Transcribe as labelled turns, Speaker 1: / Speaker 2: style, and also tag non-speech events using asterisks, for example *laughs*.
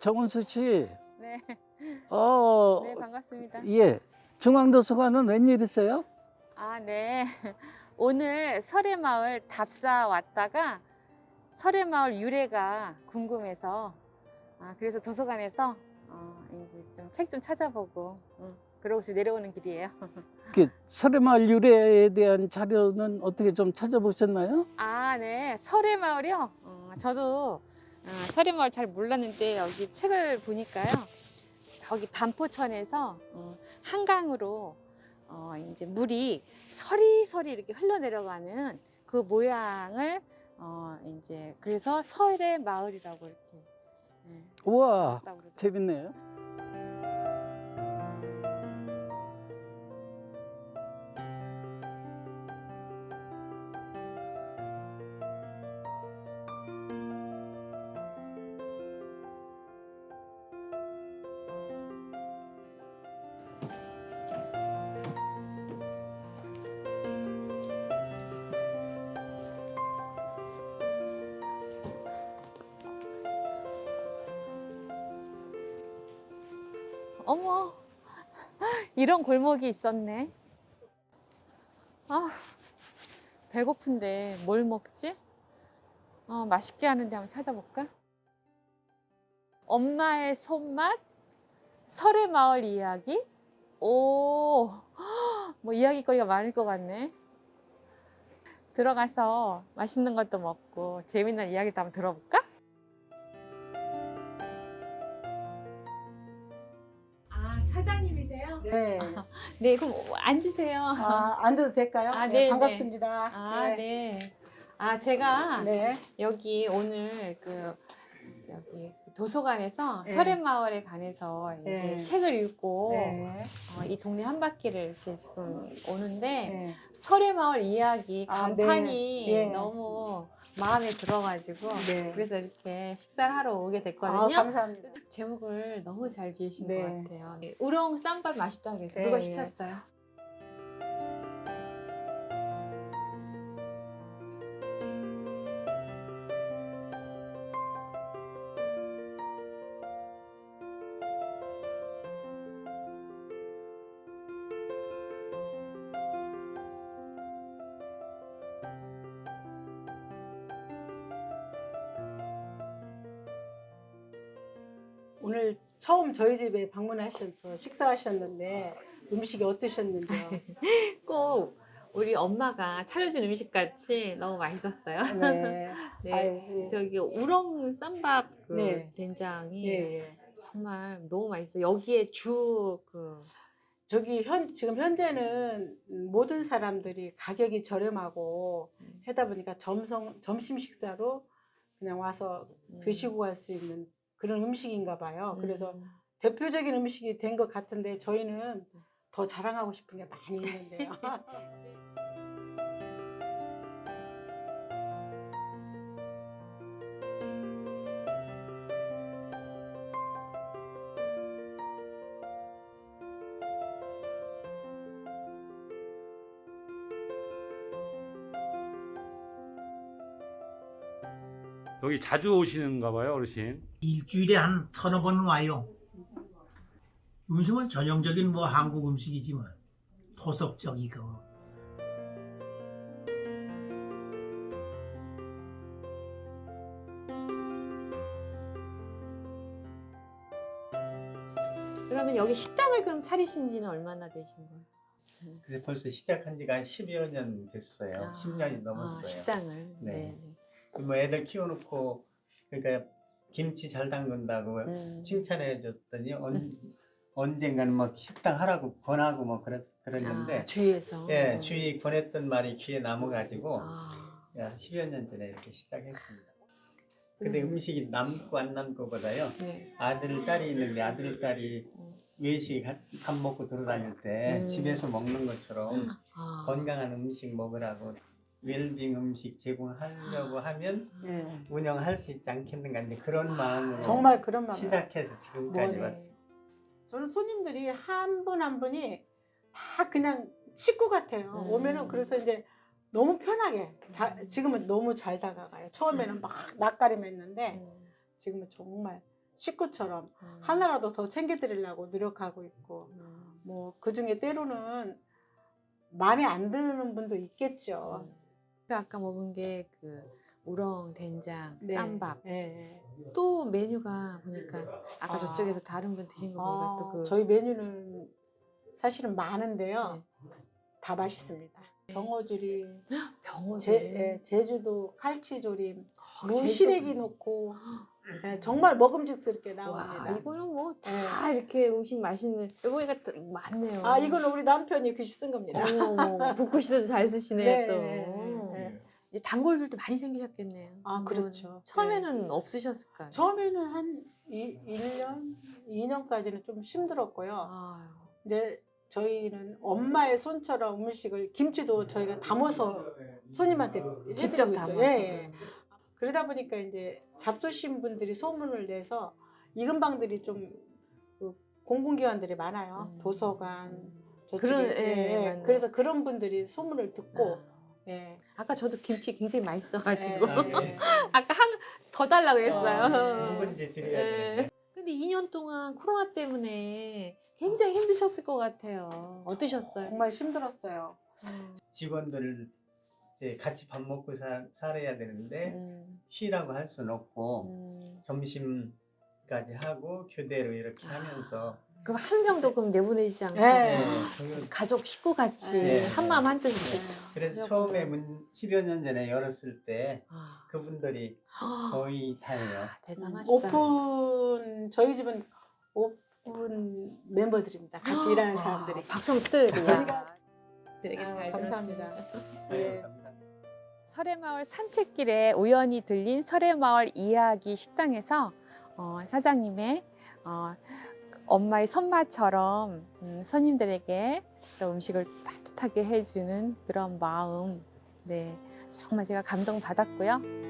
Speaker 1: 정은수 씨,
Speaker 2: 네,
Speaker 1: 어,
Speaker 2: 네 반갑습니다.
Speaker 1: 예, 중앙도서관은 웬일이세요?
Speaker 2: 아, 네. 오늘 설해마을 답사 왔다가 설해마을 유래가 궁금해서 아, 그래서 도서관에서 어, 이제 좀 책 좀 찾아보고 응, 그러고 지금 내려오는 길이에요. *laughs*
Speaker 1: 그 설해마을 유래에 대한 자료는 어떻게 좀 찾아보셨나요?
Speaker 2: 아, 네. 설해마을이요? 어, 저도 어, 설해마을 잘 몰랐는데 여기 책을 보니까요. 저기 반포천에서 어, 한강으로 어, 이제 물이 서리서리 이렇게 흘러내려가는 그 모양을 어, 이제 그래서 설해마을이라고 이렇게 네,
Speaker 1: 우와,
Speaker 2: 했다고 그러더라고요.
Speaker 1: 재밌네요.
Speaker 2: 어머, 이런 골목이 있었네. 아, 배고픈데 뭘 먹지? 어, 맛있게 하는데 한번 찾아볼까? 엄마의 손맛? 설해마을 이야기? 오, 뭐 이야기거리가 많을 것 같네. 들어가서 맛있는 것도 먹고 재밌는 이야기도 한번 들어볼까?
Speaker 3: 네. *laughs*
Speaker 2: 네, 그럼 앉으세요.
Speaker 3: 아, 앉아도 될까요?
Speaker 2: 아,
Speaker 3: 네,
Speaker 2: 네,
Speaker 3: 반갑습니다.
Speaker 2: 아, 네. 아, 제가
Speaker 3: 네.
Speaker 2: 여기 오늘 그 여기 도서관에서
Speaker 3: 네.
Speaker 2: 설해마을에 관해서 이제
Speaker 3: 네.
Speaker 2: 책을 읽고
Speaker 3: 네.
Speaker 2: 어, 이 동네 한 바퀴를 이렇게 지금 오는데
Speaker 3: 네.
Speaker 2: 설해마을 이야기
Speaker 3: 아,
Speaker 2: 간판이
Speaker 3: 네. 네.
Speaker 2: 너무 마음에 들어가지고
Speaker 3: 네.
Speaker 2: 그래서 이렇게 식사를 하러 오게
Speaker 3: 아,
Speaker 2: 됐거든요.
Speaker 3: 감사합니다.
Speaker 2: 제목을 너무 잘 지으신
Speaker 3: 네.
Speaker 2: 것 같아요. 우렁 쌈밥 맛있다 그래서
Speaker 3: 네,
Speaker 2: 그거
Speaker 3: 네.
Speaker 2: 시켰어요.
Speaker 3: 오늘 처음 저희 집에 방문하셔서 식사하셨는데 음식이 어떠셨는지요? *laughs*
Speaker 2: 꼭 우리 엄마가 차려준 음식 같이 너무 맛있었어요.
Speaker 3: 네. *laughs*
Speaker 2: 네.
Speaker 3: 아유, 예.
Speaker 2: 저기 우렁 쌈밥 그
Speaker 3: 네.
Speaker 2: 된장이
Speaker 3: 예, 예.
Speaker 2: 정말 너무 맛있어요. 여기에 주그
Speaker 3: 저기 현 지금 현재는 모든 사람들이 가격이 저렴하고
Speaker 2: 음.
Speaker 3: 하다 보니까 점성 점심 식사로 그냥 와서 드시고 갈 수 있는 그런 음식인가 봐요. 그래서
Speaker 2: 음.
Speaker 3: 대표적인 음식이 된 것 같은데 저희는 더 자랑하고 싶은 게 많이 있는데요. *laughs*
Speaker 4: 여기 자주 오시는가 봐요, 어르신.
Speaker 5: 일주일에 한 서너 번 와요. 음식은 전형적인 뭐 한국 음식이지만 토속적이고
Speaker 2: 그러면 여기 식당을 그럼 차리신 지는 얼마나 되신 거예요?
Speaker 6: 그래서 벌써 시작한 지가 한 10여 년 됐어요.
Speaker 2: 아,
Speaker 6: 10년이
Speaker 2: 아,
Speaker 6: 넘었어요.
Speaker 2: 식당을. 네.
Speaker 6: 네.
Speaker 2: 네.
Speaker 6: 뭐 애들 키워놓고 그러니까 김치 잘 담근다고
Speaker 2: 음.
Speaker 6: 칭찬해 줬더니 언, 언젠가는 뭐 식당 하라고 권하고 뭐 그랬, 그랬는데
Speaker 2: 아, 주위에서.
Speaker 6: 예,
Speaker 2: 음.
Speaker 6: 주위 권했던 말이 귀에 남아가지고
Speaker 2: 아.
Speaker 6: 야, 10여 년 전에 이렇게 시작했습니다. 근데
Speaker 2: 음.
Speaker 6: 음식이 남고 안 남고보다요.
Speaker 2: 네.
Speaker 6: 아들, 딸이 있는데 아들, 딸이
Speaker 2: 음.
Speaker 6: 외식 한- 밥 먹고 돌아다닐 때
Speaker 2: 음.
Speaker 6: 집에서 먹는 것처럼
Speaker 2: 아.
Speaker 6: 건강한 음식 먹으라고 웰빙 음식 제공하려고 하면
Speaker 3: 네.
Speaker 6: 운영할 수 있지 않겠는가 이제 그런 마음으로
Speaker 3: 정말 그런 마음.
Speaker 6: 시작해서 지금까지
Speaker 3: 뭐,
Speaker 6: 왔어요.
Speaker 3: 저는 손님들이 한 분 한 분이 다 그냥 식구 같아요.
Speaker 2: 음.
Speaker 3: 오면은 그래서 이제 너무 편하게 자- 지금은 너무 잘 다가가요. 처음에는
Speaker 2: 음.
Speaker 3: 막 낯가림 했는데
Speaker 2: 음.
Speaker 3: 지금은 정말 식구처럼
Speaker 2: 음.
Speaker 3: 하나라도 더 챙겨드리려고 노력하고 있고
Speaker 2: 음.
Speaker 3: 뭐그 중에 때로는 마음에 안 드는 분도 있겠죠.
Speaker 2: 그 아까 먹은 게 그 우렁 된장
Speaker 3: 네.
Speaker 2: 쌈밥
Speaker 3: 예.
Speaker 2: 또 메뉴가 보니까 아까
Speaker 3: 아.
Speaker 2: 저쪽에서 다른 분 드신 거 보니까
Speaker 3: 아,
Speaker 2: 또그
Speaker 3: 저희 메뉴는 사실은 많은데요.
Speaker 2: 네.
Speaker 3: 다 맛있습니다. 병어조림, *gasps*
Speaker 2: 병어
Speaker 3: 제, 예, 제주도 칼치조림,
Speaker 2: 아,
Speaker 3: 무시래기 넣고 *gasps* 예, 정말 먹음직스럽게 나옵니다.
Speaker 2: 와 이거는 뭐다
Speaker 3: 네.
Speaker 2: 이렇게 음식 맛있는 여기가 많네요.
Speaker 3: 아 이거는 우리 남편이 글씨 쓴 겁니다.
Speaker 2: 어머 북구시도 잘 쓰시네 *laughs*
Speaker 3: 네,
Speaker 2: 또. 이제 단골들도 많이 생기셨겠네요.
Speaker 3: 아, 그렇죠.
Speaker 2: 처음에는 없으셨을까요?
Speaker 3: 처음에는 한 이, 1년, 2년까지는 좀 힘들었고요.
Speaker 2: 아유.
Speaker 3: 이제 저희는 엄마의 손처럼 음식을 김치도 저희가 담아서 손님한테
Speaker 2: 직접
Speaker 3: 해드리고
Speaker 2: 담아서.
Speaker 3: 있어요. 예, 예. 그러다 보니까 이제 잡수신 분들이 소문을 내서 이근 방들이 좀그 공공기관들이 많아요.
Speaker 2: 음.
Speaker 3: 도서관, 저쪽에.
Speaker 2: 그런,
Speaker 3: 예,
Speaker 2: 예,
Speaker 3: 예.
Speaker 2: 맞네.
Speaker 3: 그래서 그런 분들이 소문을 듣고
Speaker 2: 아.
Speaker 3: 예.
Speaker 2: 아까 저도 김치 굉장히 맛있어가지고
Speaker 3: 예,
Speaker 6: 아,
Speaker 3: 예. *laughs*
Speaker 2: 아까 한 더 달라고 했어요.
Speaker 6: 한 번째 드려야
Speaker 2: 예.
Speaker 6: 되는데.
Speaker 2: 근데 2년 동안 코로나 때문에 굉장히 힘드셨을 것 같아요. 어떠셨어요?
Speaker 3: 정말 힘들었어요.
Speaker 2: 음.
Speaker 6: 직원들 이제 같이 밥 먹고 사, 살아야 되는데
Speaker 2: 음.
Speaker 6: 쉬라고 할 수는 없고
Speaker 2: 음.
Speaker 6: 점심까지 하고 교대로 이렇게 하면서
Speaker 2: 그럼 한 명도 그럼 내보내지 않고
Speaker 3: 예.
Speaker 6: 네,
Speaker 2: 그 가족 식구 같이
Speaker 3: 네.
Speaker 2: 한 마음 한뜻으로.
Speaker 6: 그래서
Speaker 2: 그렇구나.
Speaker 6: 처음에 문 10여 년 전에 열었을 때
Speaker 2: 아.
Speaker 6: 그분들이
Speaker 2: 아,
Speaker 6: 거의 다예요.
Speaker 2: 대단하시다.
Speaker 3: 오픈 저희 집은 오픈 멤버들입니다. 같이 일하는
Speaker 2: 와,
Speaker 3: 사람들이.
Speaker 2: 박수 한번 쳐드려야 되겠다. 되게
Speaker 3: 아,
Speaker 2: 잘
Speaker 3: 감사합니다.
Speaker 6: 네,
Speaker 3: 예.
Speaker 6: 감사합니다.
Speaker 2: 설해마을 산책길에 우연히 들린 설해마을 이야기 식당에서 어, 사장님의 어, 엄마의 손맛처럼 음, 손님들에게 또 음식을 따뜻하게 해주는 그런 마음, 네 정말 제가 감동 받았고요.